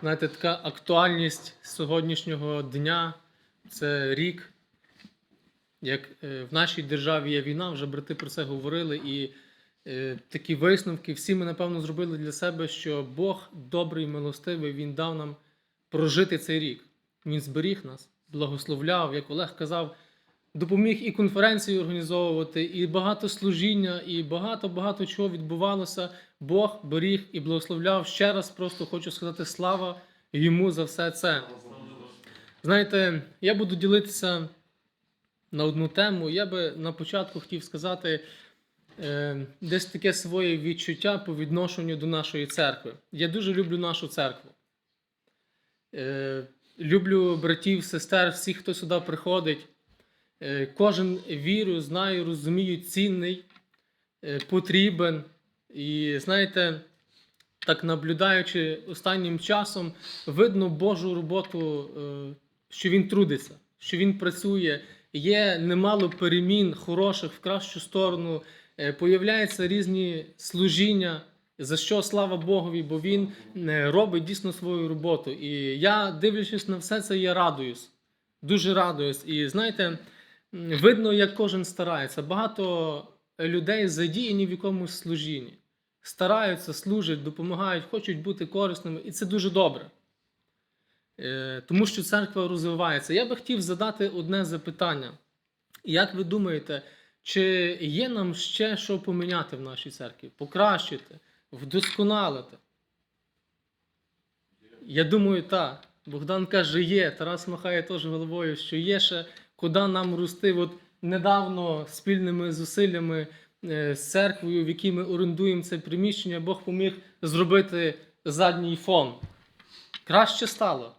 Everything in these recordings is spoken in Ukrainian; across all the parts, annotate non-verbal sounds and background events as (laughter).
Знаєте, така актуальність сьогоднішнього дня це рік. Як е, в нашій державі є війна, вже брати про це говорили, і е, такі висновки всі ми, напевно, зробили для себе, що Бог добрий, милостивий, Він дав нам прожити цей рік. Він зберіг нас, благословляв, як Олег казав, допоміг і конференції організовувати, і багато служіння, і багато-багато чого відбувалося. Бог беріг і благословляв. Ще раз просто хочу сказати слава йому за все це. Знаєте, я буду ділитися на одну тему. Я би на початку хотів сказати е, десь таке своє відчуття по відношенню до нашої церкви. Я дуже люблю нашу церкву. Е, люблю братів, сестер, всіх, хто сюди приходить. Е, кожен вірю, знаю, розумію, цінний, е, потрібен. І знаєте, так наблюдаючи останнім часом, видно Божу роботу, е, що він трудиться, що він працює. Є немало перемін хороших в кращу сторону. Появляються різні служіння, за що слава Богові, бо він робить дійсно свою роботу. І я, дивлячись на все це, я радуюсь. Дуже радуюсь. І знаєте, видно, як кожен старається. Багато людей задіяні в якомусь служінні. Стараються, служать, допомагають, хочуть бути корисними, і це дуже добре. Е, Тому що церква розвивається. Я би хотів задати одне запитання. Як ви думаєте, чи є нам ще що поміняти в нашій церкві? Покращити, вдосконалити? Я думаю, так. Богдан каже, є. Тарас махає теж головою, що є ще куди нам рости. От недавно спільними зусиллями е, з церквою, в якій ми орендуємо це приміщення, Бог поміг зробити задній фон. Краще стало.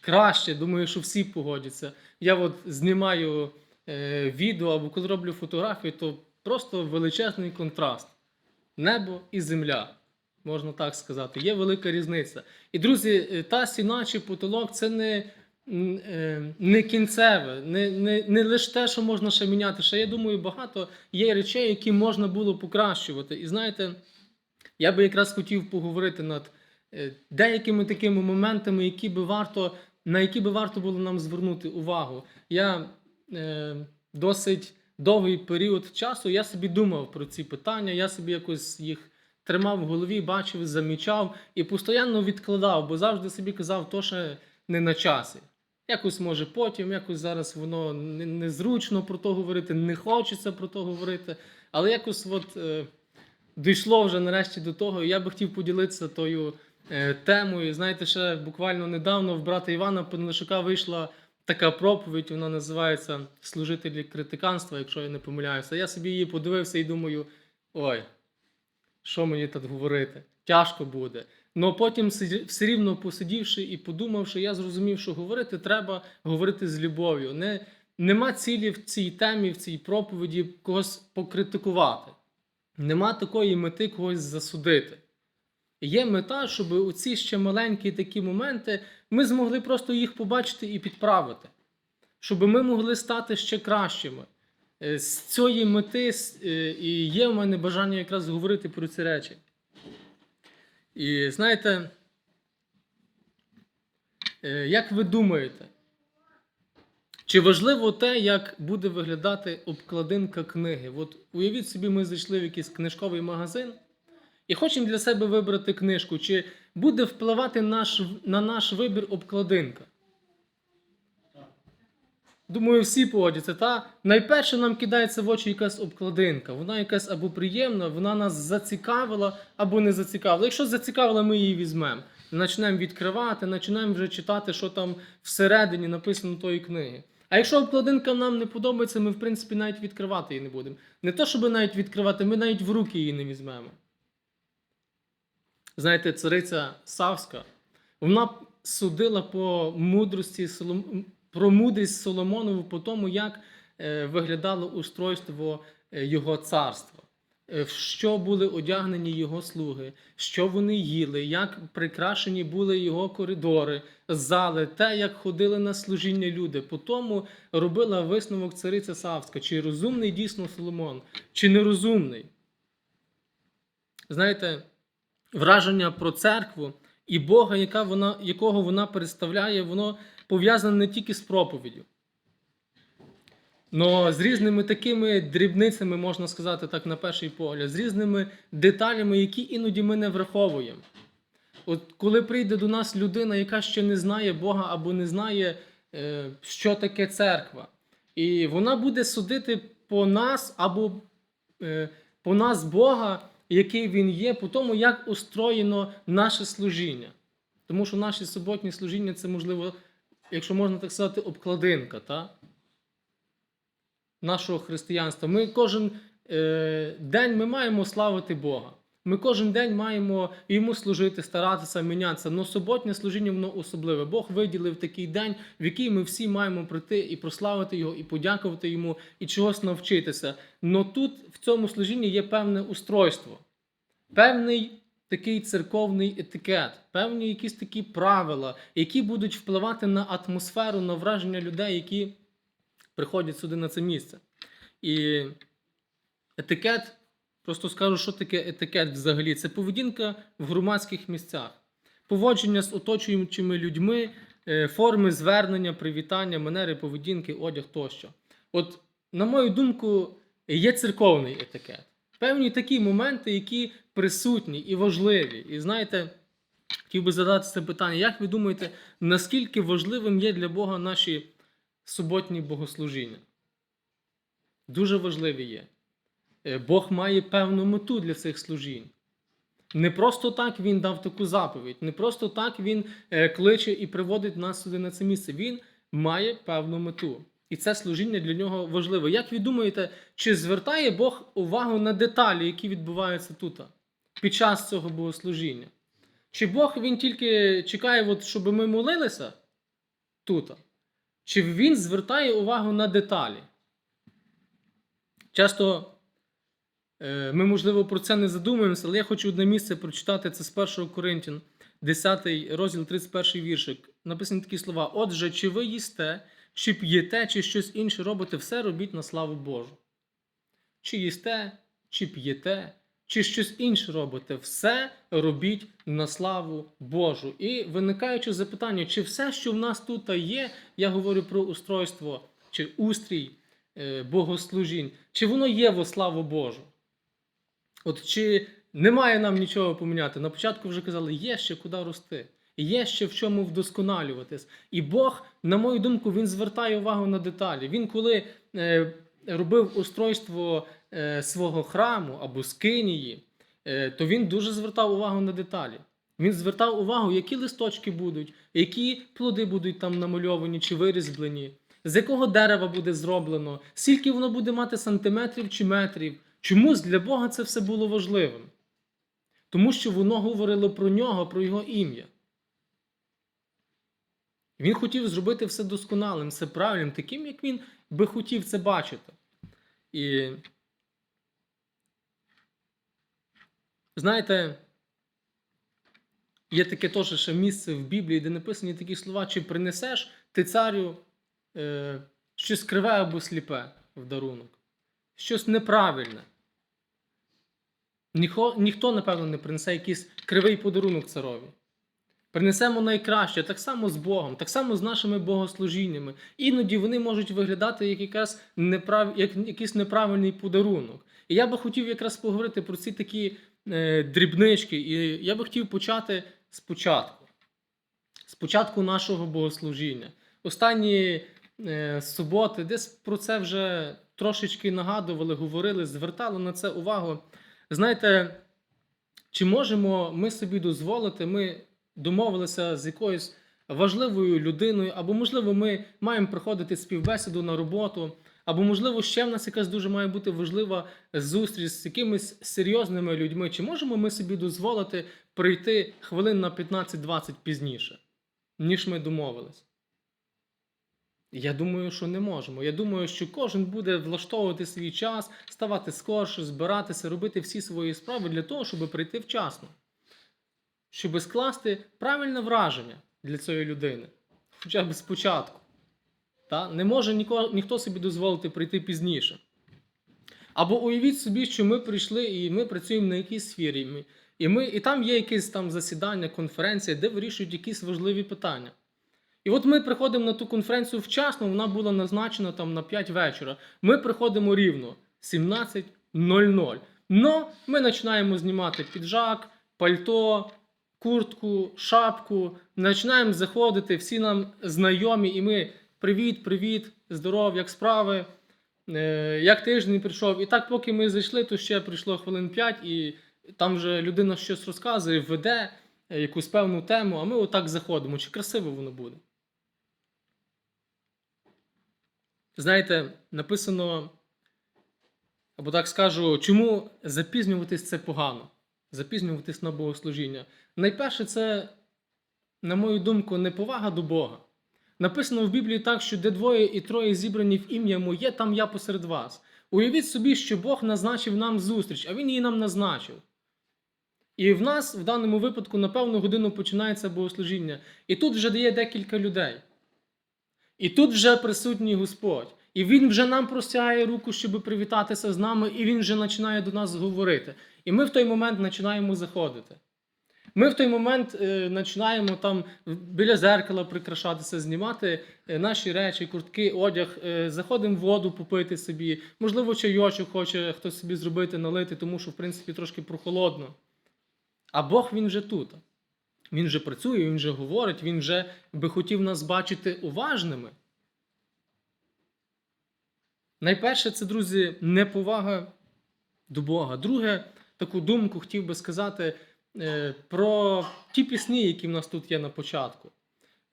Краще, думаю, що всі погодяться. Я от знімаю е, відео або коли роблю фотографії, то просто величезний контраст. Небо і земля, можна так сказати. Є велика різниця. І, друзі, е, та стіна чи потолок це не, не кінцеве, не, не, не лише те, що можна ще міняти. Ще я думаю, багато є речей, які можна було покращувати. І знаєте, я би якраз хотів поговорити над е, деякими такими моментами, які би варто, на які би варто було нам звернути увагу. Я е, досить довгий період часу я собі думав про ці питання, я собі якось їх тримав в голові, бачив, замічав і постійно відкладав, бо завжди собі казав, то ще не на часі. Якось може потім, якось зараз воно незручно про то говорити, не хочеться про то говорити. Але якось от, е, дійшло вже нарешті до того, і я би хотів поділитися тою е, темою. Знаєте, ще буквально недавно в брата Івана Пенлишука вийшла така проповідь, вона називається Служителі критиканства, якщо я не помиляюся. Я собі її подивився і думаю: ой, що мені тут говорити? Тяжко буде. Ну потім, все рівно посидівши і подумавши, я зрозумів, що говорити треба говорити з любов'ю. Не, нема цілі в цій темі, в цій проповіді когось покритикувати. Нема такої мети когось засудити. Є мета, щоб у ці ще маленькі такі моменти ми змогли просто їх побачити і підправити, щоб ми могли стати ще кращими. Е, З цієї мети е, і є в мене бажання якраз говорити про ці речі. І знаєте, е, як ви думаєте, чи важливо те, як буде виглядати обкладинка книги? От уявіть собі, ми зайшли в якийсь книжковий магазин і хочемо для себе вибрати книжку, чи буде впливати наш, на наш вибір обкладинка? Думаю, всі погодяться. Та найперше нам кидається в очі якась обкладинка. Вона якась або приємна, вона нас зацікавила або не зацікавила. Якщо зацікавила, ми її візьмемо. Почнемо відкривати, почнемо вже читати, що там всередині написано тої книги. А якщо обкладинка нам не подобається, ми в принципі навіть відкривати її не будемо. Не то, щоб навіть відкривати, ми навіть в руки її не візьмемо. Знаєте, цариця Савська, вона судила по мудрості Солом... про мудрість Соломонову по тому, як е, виглядало устройство е, його царства, е, в що були одягнені його слуги, що вони їли, як прикрашені були його коридори, зали, те, як ходили на служіння люди. По тому робила висновок цариця Савська, чи розумний дійсно Соломон, чи нерозумний. Знаєте, враження про церкву І Бога, яка вона, якого вона представляє, воно пов'язане не тільки з проповіддю. Но з різними такими дрібницями, можна сказати так, на перший погляд, з різними деталями, які іноді ми не враховуємо. От коли прийде до нас людина, яка ще не знає Бога або не знає, е, що таке церква, і вона буде судити по нас або е, по нас Бога, який Він є, по тому, як устроєно наше служіння. Тому що наші суботні служіння це, можливо, якщо можна так сказати, обкладинка та? нашого християнства. Ми кожен е, день ми маємо славити Бога. Ми кожен день маємо йому служити, старатися, мінятися. Но суботнє служіння воно особливе. Бог виділив такий день, в який ми всі маємо прийти і прославити його, і подякувати йому, і чогось навчитися. Но тут в цьому служінні є певне устройство, певний такий церковний етикет, певні якісь такі правила, які будуть впливати на атмосферу, на враження людей, які приходять сюди на це місце. І етикет, просто скажу, що таке етикет взагалі. Це поведінка в громадських місцях, поводження з оточуючими людьми, е, форми звернення, привітання, манери поведінки, одяг тощо. От, на мою думку, є церковний етикет. Певні такі моменти, які присутні і важливі. І знаєте, хотів би задати це питання: як ви думаєте, наскільки важливим є для Бога наші суботні богослужіння? Дуже важливі є. Е, Бог має певну мету для цих служінь. Не просто так він дав таку заповідь, не просто так він е, кличе і приводить нас сюди на це місце. Він має певну мету. І це служіння для нього важливе. Як ви думаєте, чи звертає Бог увагу на деталі, які відбуваються тут, під час цього богослужіння? Чи Бог він тільки чекає, от, щоб ми молилися тут? Чи він звертає увагу на деталі? Часто е, ми, можливо, про це не задумуємося, але я хочу одне місце прочитати це з 1 Коринтян, 10 розділ, 31 віршик. Написані такі слова: Отже, чи ви їсте, чи п'єте, чи щось інше робите, все робіть на славу Божу. Чи їсте, чи п'єте, чи щось інше робите, все робіть на славу Божу. І виникаючи запитання, чи все, що в нас тут є, я говорю про устройство чи устрій е, богослужінь, чи воно є во славу Божу? От чи немає нам нічого поміняти? На початку вже казали, є ще куди рости, є ще в чому вдосконалюватись. І Бог, на мою думку, він звертає увагу на деталі. Він, коли е, робив устройство свого храму або скинії, е, то він дуже звертав увагу на деталі. Він звертав увагу, які листочки будуть, які плоди будуть там намальовані чи вирізблені, з якого дерева буде зроблено, скільки воно буде мати сантиметрів чи метрів. Чомусь для Бога це все було важливим. Тому що воно говорило про нього, про його ім'я. Він хотів зробити все досконалим, все правильним, таким, як він би хотів це бачити. І знаєте, є таке теж ще місце в Біблії, де написані такі слова, чи принесеш ти царю е, щось криве або сліпе в дарунок, щось неправильне. Ніхто, ніхто, напевно, не принесе якийсь кривий подарунок царові. Принесемо найкраще, так само з Богом, так само з нашими богослужіннями. Іноді вони можуть виглядати як, якась неправ... як якийсь неправильний подарунок. І я би хотів якраз поговорити про ці такі дрібнички. І я би хотів почати спочатку. Спочатку нашого богослужіння. Останні е, суботи десь про це вже трошечки нагадували, говорили, звертали на це увагу. Знаєте, чи можемо ми собі дозволити, ми домовилися з якоюсь важливою людиною, або, можливо, ми маємо приходити співбесіду на роботу, або, можливо, ще в нас якась дуже має бути важлива зустріч з якимись серйозними людьми. Чи можемо ми собі дозволити прийти хвилин на 15-20 пізніше, ніж ми домовились? Я думаю, що не можемо. Я думаю, що кожен буде влаштовувати свій час, ставати скорше, збиратися, робити всі свої справи для того, щоб прийти вчасно, щоб скласти правильне враження для цієї людини, хоча б спочатку. Та? Не може ніко, ніхто собі дозволити прийти пізніше. Або уявіть собі, що ми прийшли і ми працюємо на якійсь сфері. І, ми, і там є якесь там засідання, конференція, де вирішують якісь важливі питання. І от ми приходимо на ту конференцію вчасно, вона була назначена там на 5 вечора. Ми приходимо рівно 17.00. Но ми починаємо знімати піджак, пальто, куртку, шапку, починаємо заходити, всі нам знайомі, і ми привіт, привіт, здоров, як справи, е, як тиждень прийшов. І так, поки ми зайшли, то ще прийшло хвилин 5, і там вже людина щось розказує, веде е, якусь певну тему, а ми отак заходимо. Чи красиво воно буде? Знаєте, написано, або так скажу, чому запізнюватись це погано? Запізнюватись на богослужіння. Найперше, це, на мою думку, неповага до Бога. Написано в Біблії так, що де двоє і троє зібрані в ім'я моє, там я посеред вас. Уявіть собі, що Бог назначив нам зустріч, а Він її нам назначив. І в нас в даному випадку на певну годину починається богослужіння. І тут вже дає декілька людей. І тут вже присутній Господь. І Він вже нам простягає руку, щоб привітатися з нами, і Він вже починає до нас говорити. І ми в той момент починаємо заходити. Ми в той момент е, починаємо там біля зеркала прикрашатися, знімати е, наші речі, куртки, одяг, е, заходимо в воду попити собі. Можливо, чайочок хоче хтось собі зробити, налити, тому що, в принципі, трошки прохолодно. А Бог він вже тут. Він вже працює, він вже говорить, він вже би хотів нас бачити уважними. Найперше, це, друзі, неповага до Бога. Друге, таку думку хотів би сказати про ті пісні, які в нас тут є на початку.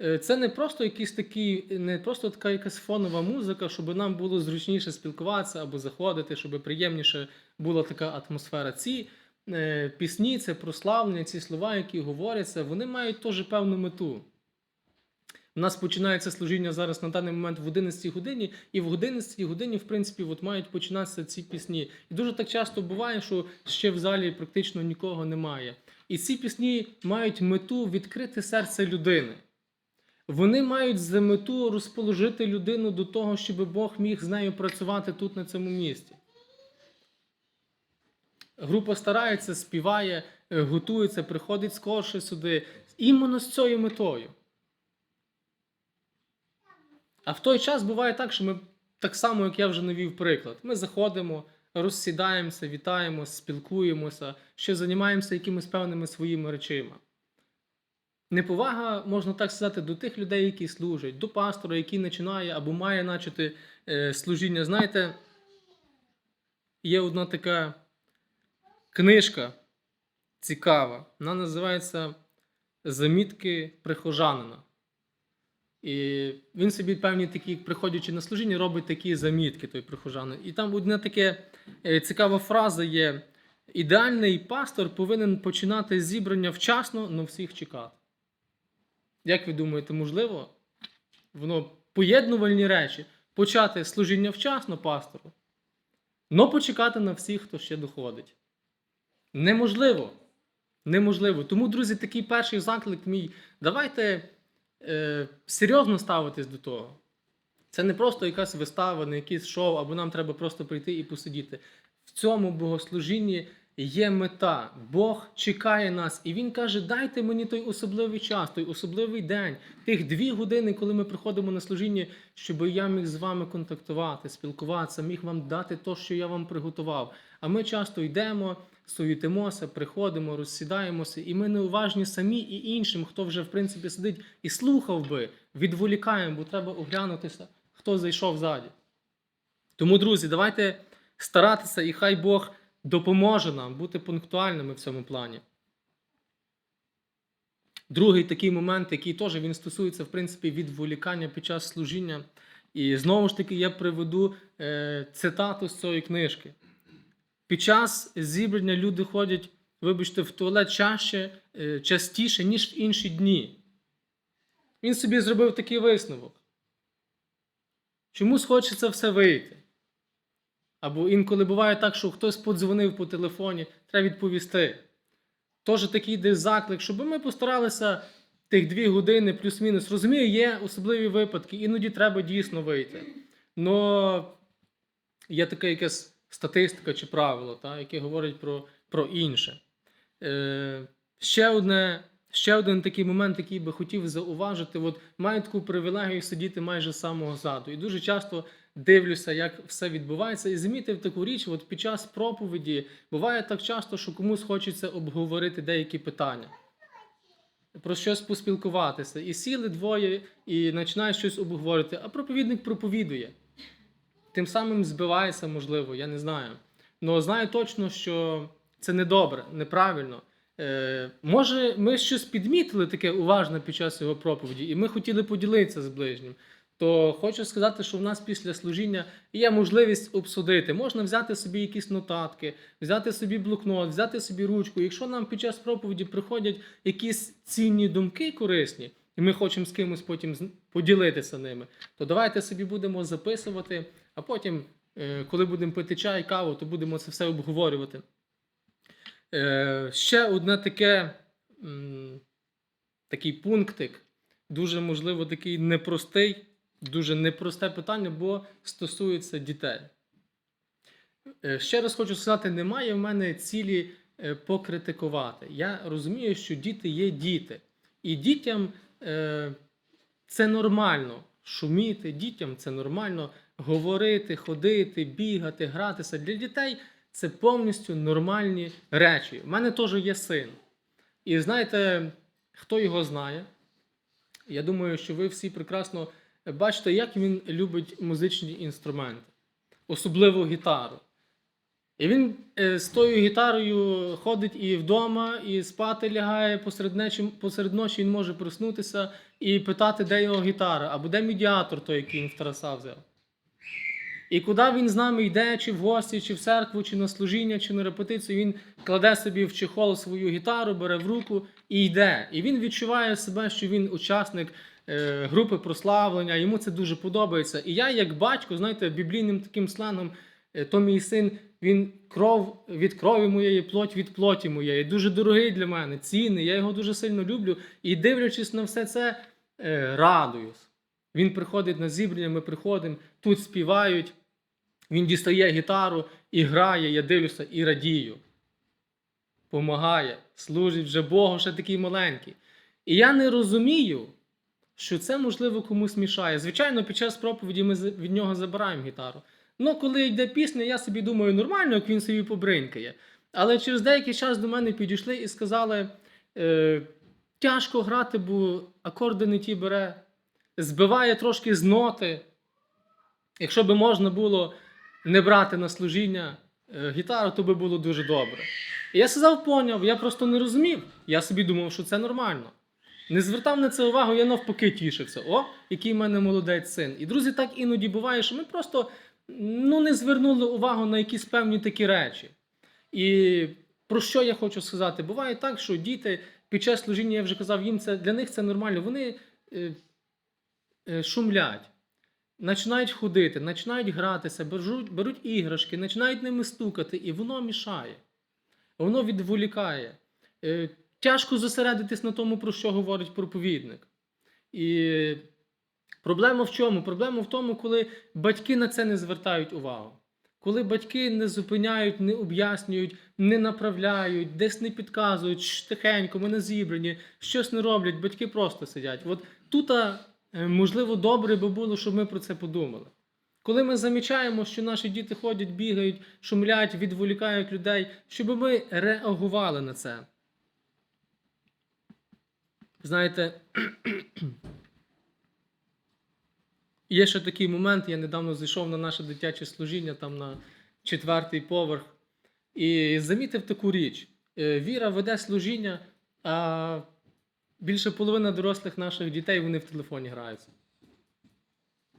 Е, Це не просто якісь такі, не просто така якась фонова музика, щоб нам було зручніше спілкуватися або заходити, щоб приємніше була така атмосфера. Ці е, пісні, це прославлення, ці слова, які говоряться, вони мають теж певну мету. У нас починається служіння зараз на даний момент в 11 годині, і в 11 годині, в принципі, от мають починатися ці пісні. І дуже так часто буває, що ще в залі практично нікого немає. І ці пісні мають мету відкрити серце людини. Вони мають за мету розположити людину до того, щоб Бог міг з нею працювати тут, на цьому місці. Група старається, співає, е, готується, приходить скорше сюди, іменно з цією метою. А в той час буває так, що ми так само, як я вже навів приклад, ми заходимо, розсідаємося, вітаємося, спілкуємося, ще займаємося якимись певними своїми речима. Неповага, можна так сказати, до тих людей, які служать, до пастора, який починає або має начати е, служіння. Знаєте, є одна така книжка цікава, вона називається Замітки прихожанина. І він собі певні такі, приходячи на служіння, робить такі замітки, той прихожанин. І там одна така е, цікава фраза є: ідеальний пастор повинен починати зібрання вчасно, але всіх чекати. Як ви думаєте, можливо? Воно поєднувальні речі. Почати служіння вчасно пастору, але почекати на всіх, хто ще доходить. Неможливо. Неможливо. Тому, друзі, такий перший заклик мій. Давайте е, серйозно ставитись до того. Це не просто якась вистава, не якийсь шоу, або нам треба просто прийти і посидіти. В цьому богослужінні є мета. Бог чекає нас, і Він каже: дайте мені той особливий час, той особливий день, тих дві години, коли ми приходимо на служіння, щоб я міг з вами контактувати, спілкуватися, міг вам дати те, що я вам приготував. А ми часто йдемо, суєтимося, приходимо, розсідаємося, і ми неуважні самі і іншим, хто вже в принципі сидить і слухав би, відволікаємо, бо треба оглянутися, хто зайшов ззаді. Тому, друзі, давайте старатися, і хай Бог допоможе нам бути пунктуальними в цьому плані. Другий такий момент, який теж він стосується, в принципі, відволікання під час служіння. І знову ж таки, я приведу е, цитату з цієї книжки. Під час зібрання люди ходять, вибачте, в туалет чаще, е, частіше, ніж в інші дні. Він собі зробив такий висновок. Чомусь хочеться все вийти. Або інколи буває так, що хтось подзвонив по телефоні, треба відповісти. Тож такий десь заклик, щоб ми постаралися тих дві години плюс-мінус. Розумію, є особливі випадки, іноді треба дійсно вийти. Но є така якась статистика чи правило, та, яке говорить про, про інше. Е, ще, одне, ще один такий момент, який би хотів зауважити. От маю таку привілегію сидіти майже з самого заду. І дуже часто дивлюся, як все відбувається, і замітив таку річ, от під час проповіді буває так часто, що комусь хочеться обговорити деякі питання. Про щось поспілкуватися. І сіли двоє і починають щось обговорити, а проповідник проповідує. Тим самим збивається, можливо, я не знаю. Але знаю точно, що це недобре, неправильно. Е, може, ми щось підмітили таке уважне під час його проповіді, і ми хотіли поділитися з ближнім. То хочу сказати, що в нас після служіння є можливість обсудити. Можна взяти собі якісь нотатки, взяти собі блокнот, взяти собі ручку. Якщо нам під час проповіді приходять якісь цінні думки корисні, і ми хочемо з кимось потім поділитися ними, то давайте собі будемо записувати, а потім, е, коли будемо пити чай, каву, то будемо це все обговорювати. Е, Ще одне таке, такий пунктик, дуже можливо такий непростий, дуже непросте питання, бо стосується дітей. Е, Ще раз хочу сказати, немає в мене цілі е, покритикувати. Я розумію, що діти є діти. І дітям е, це нормально шуміти, дітям це нормально говорити, ходити, бігати, гратися. Для дітей це повністю нормальні речі. У мене теж є син. І знаєте, хто його знає? Я думаю, що ви всі прекрасно бачите, як він любить музичні інструменти, особливо гітару. І він е, з тою гітарою ходить і вдома, і спати лягає посеред ночі, посеред ночі він може проснутися і питати, де його гітара, або де медіатор той, який він в Тараса взяв. І куди він з нами йде, чи в гості, чи в церкву, чи на служіння, чи на репетицію, він кладе собі в чехол свою гітару, бере в руку і йде. І він відчуває себе, що він учасник е, групи прославлення, йому це дуже подобається. І я, як батько, знаєте, біблійним таким сленгом, е, то мій син, він кров від крові моєї, плоть від плоті моєї. Дуже дорогий для мене, цінний, я його дуже сильно люблю. І дивлячись на все це, е, радуюсь. Він приходить на зібрання, ми приходимо, тут співають. Він дістає гітару і грає, я дивлюся і радію. Помагає, служить вже Богу, ще такий маленький. І я не розумію, що це можливо комусь мішає. Звичайно, під час проповіді ми від нього забираємо гітару. Ну, коли йде пісня, я собі думаю, нормально, як він собі побринкає. Але через деякий час до мене підійшли і сказали: е, тяжко грати, бо акорди не ті бере, збиває трошки з ноти. Якщо би можна було не брати на служіння е, гітару, то би було дуже добре. І я сказав, поняв, я просто не розумів. Я собі думав, що це нормально. Не звертав на це увагу, я навпаки тішився. О, який в мене молодець син. І друзі, так іноді буває, що ми просто ну, не звернули увагу на якісь певні такі речі. І про що я хочу сказати? Буває так, що діти під час служіння, я вже казав, їм це для них це нормально. Вони е, шумлять, починають ходити, починають гратися, беруть, беруть іграшки, починають ними стукати, і воно мішає. Воно відволікає. Е, тяжко зосередитись на тому, про що говорить проповідник. І проблема в чому? Проблема в тому, коли батьки на це не звертають увагу. Коли батьки не зупиняють, не об'яснюють, не направляють, десь не підказують, «Шш, тихенько, ми не зібрані, щось не роблять, батьки просто сидять. От тут, е, можливо, добре би було, щоб ми про це подумали. Коли ми замічаємо, що наші діти ходять, бігають, шумлять, відволікають людей, щоб ми реагували на це. Знаєте, (clears throat) є ще такий момент, я недавно зайшов на наше дитяче служіння, там на четвертий поверх, і замітив таку річ. Е, Віра веде служіння, більше половина дорослих наших дітей вони в телефоні граються.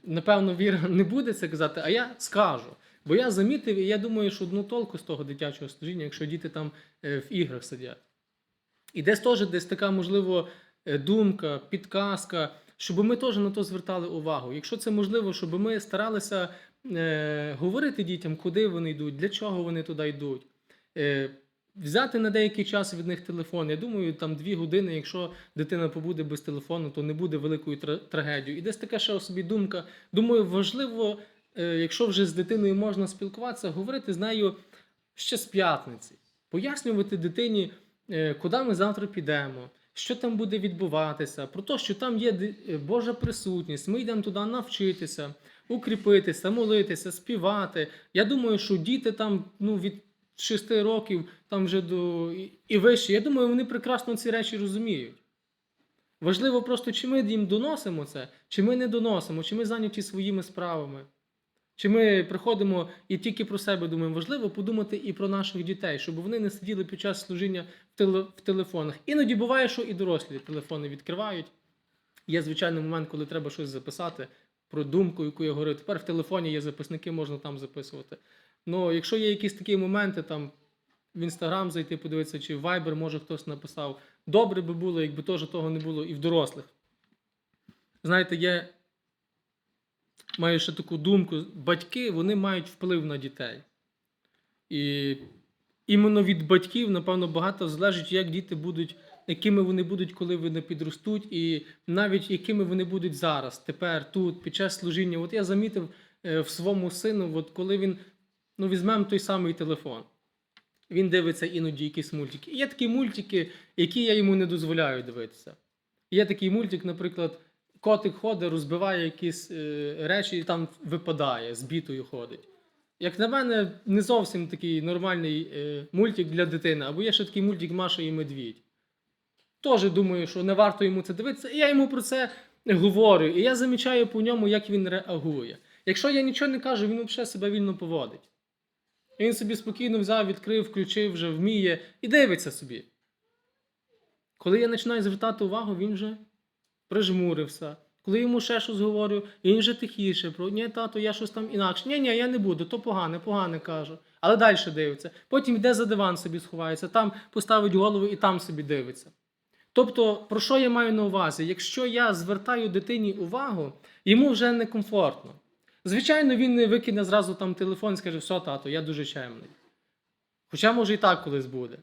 Напевно, Віра не буде це казати, а я скажу. Бо я замітив, і я думаю, що одну толку з того дитячого служіння, якщо діти там е, в іграх сидять. І десь теж десь така, можливо, е, думка, підказка, щоб ми теж на то звертали увагу. Якщо це можливо, щоб ми старалися е, говорити дітям, куди вони йдуть, для чого вони туди йдуть. Взяти на деякий час від них телефон. Я думаю, там дві години, якщо дитина побуде без телефону, то не буде великою трагедією. І десь така ще собі думка. Думаю, важливо, е, якщо вже з дитиною можна спілкуватися, говорити з нею ще з п'ятниці, пояснювати дитині е, куди ми завтра підемо, що там буде відбуватися, про те, що там є е, Божа присутність. Ми йдемо туди навчитися, укріпитися, молитися, співати. Я думаю, що діти там ну, від 6 років там вже до і- вище. Я думаю, вони прекрасно ці речі розуміють. Важливо просто, чи ми їм доносимо це, чи ми не доносимо, чи ми зайняті своїми справами. Чи ми приходимо і тільки про себе думаємо, важливо подумати і про наших дітей, щоб вони не сиділи під час служіння в, теле, в телефонах. Іноді буває, що і дорослі телефони відкривають. Є звичайний момент, коли треба щось записати про думку, яку я говорив. Тепер в телефоні є записники, можна там записувати. Ну, якщо є якісь такі моменти, там в інстаграм зайти, подивитися, чи в Viber, може хтось написав. Добре би було, якби теж того не було і в дорослих. Знаєте, є маю ще таку думку: батьки вони мають вплив на дітей. І іменно від батьків, напевно, багато залежить, як діти будуть, якими вони будуть, коли вони підростуть, і навіть якими вони будуть зараз, тепер, тут, під час служіння. От я замітив е, в своєму сину, от коли він, ну, візьмемо той самий телефон. Він дивиться іноді якісь мультики. Є такі мультики, які я йому не дозволяю дивитися. Є такий мультик, наприклад, котик ходить, розбиває якісь е, речі і там випадає, з бітою ходить. Як на мене, не зовсім такий нормальний е, мультик для дитини, або є ще такий мультик Маша і Медвідь. Теж думаю, що не варто йому це дивитися. І я йому про це говорю. І я замічаю по ньому, як він реагує. Якщо я нічого не кажу, він взагалі себе вільно поводить. І він собі спокійно взяв, відкрив, включив, вже вміє і дивиться собі. Коли я починаю звертати увагу, він вже прижмурився. Коли йому ще щось говорю, він вже тихіше. Про ні, тато, я щось там інакше. Ні, ні, я не буду, то погане, погане кажу. Але далі дивиться. Потім йде за диван собі сховається, там поставить голову і там собі дивиться. Тобто, про що я маю на увазі? Якщо я звертаю дитині увагу, йому вже некомфортно. Звичайно, він не викине зразу там телефон і скаже, все, тато, я дуже чемний. Хоча, може, і так колись буде.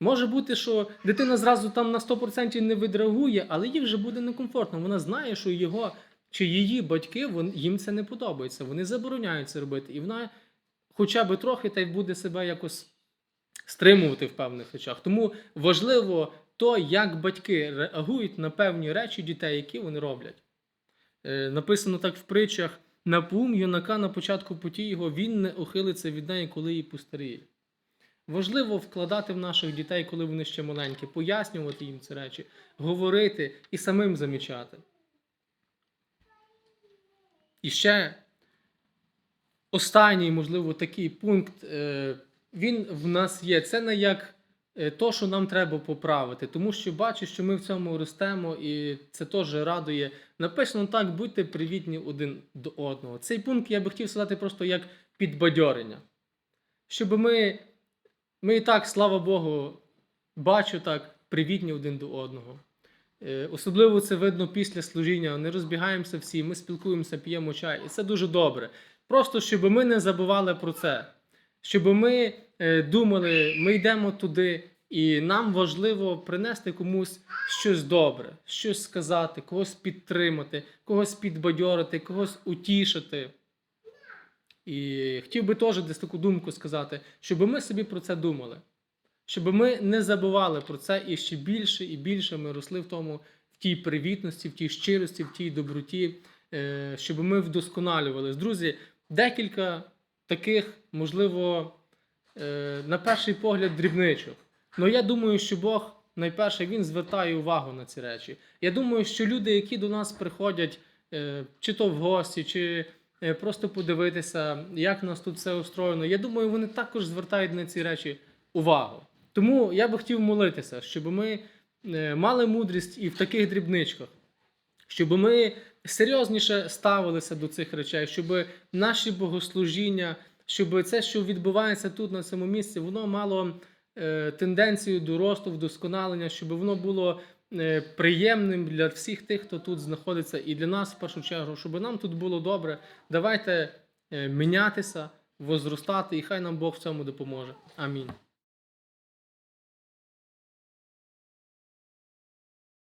Може бути, що дитина зразу там на 100% не відреагує, але їй вже буде некомфортно. Вона знає, що його чи її батьки вон- їм це не подобається. Вони забороняють це робити. І вона хоча б трохи та й буде себе якось стримувати в певних речах. Тому важливо то, як батьки реагують на певні речі дітей, які вони роблять. Е, написано так в притчах: напум юнака на початку путі його, він не ухилиться від неї, коли її постаріє. Важливо вкладати в наших дітей, коли вони ще маленькі, пояснювати їм ці речі, говорити і самим замічати. І ще останній, можливо, такий пункт, е, він в нас є. Це не як то, що нам треба поправити, тому що бачу, що ми в цьому ростемо, і це теж радує. Написано так, будьте привітні один до одного. Цей пункт я би хотів сказати просто як підбадьорення. Щоб ми, ми і так, слава Богу, бачу так, привітні один до одного. Е, Особливо це видно після служіння. Не розбігаємося всі, ми спілкуємося, п'ємо чай, і це дуже добре. Просто щоб ми не забували про це, щоб ми е, думали, ми йдемо туди, і нам важливо принести комусь щось добре, щось сказати, когось підтримати, когось підбадьорити, когось утішити. І хотів би теж десь таку думку сказати, щоб ми собі про це думали. Щоб ми не забували про це і ще більше і більше ми росли в тому, в тій привітності, в тій щирості, в тій доброті, е, щоб ми вдосконалювались. Друзі, декілька таких, можливо, е, на перший погляд, дрібничок. Але я думаю, що Бог найперше він звертає увагу на ці речі. Я думаю, що люди, які до нас приходять, е, чи то в гості, чи е, просто подивитися, як нас тут все устроєно, я думаю, вони також звертають на ці речі увагу. Тому я би хотів молитися, щоб ми е, мали мудрість і в таких дрібничках, щоб ми серйозніше ставилися до цих речей, щоб наші богослужіння, щоб це, що відбувається тут на цьому місці, воно мало е, тенденцію до росту, вдосконалення, щоб воно було е, приємним для всіх тих, хто тут знаходиться, і для нас в першу чергу, щоб нам тут було добре. Давайте е, мінятися, возростати, і хай нам Бог в цьому допоможе. Амінь.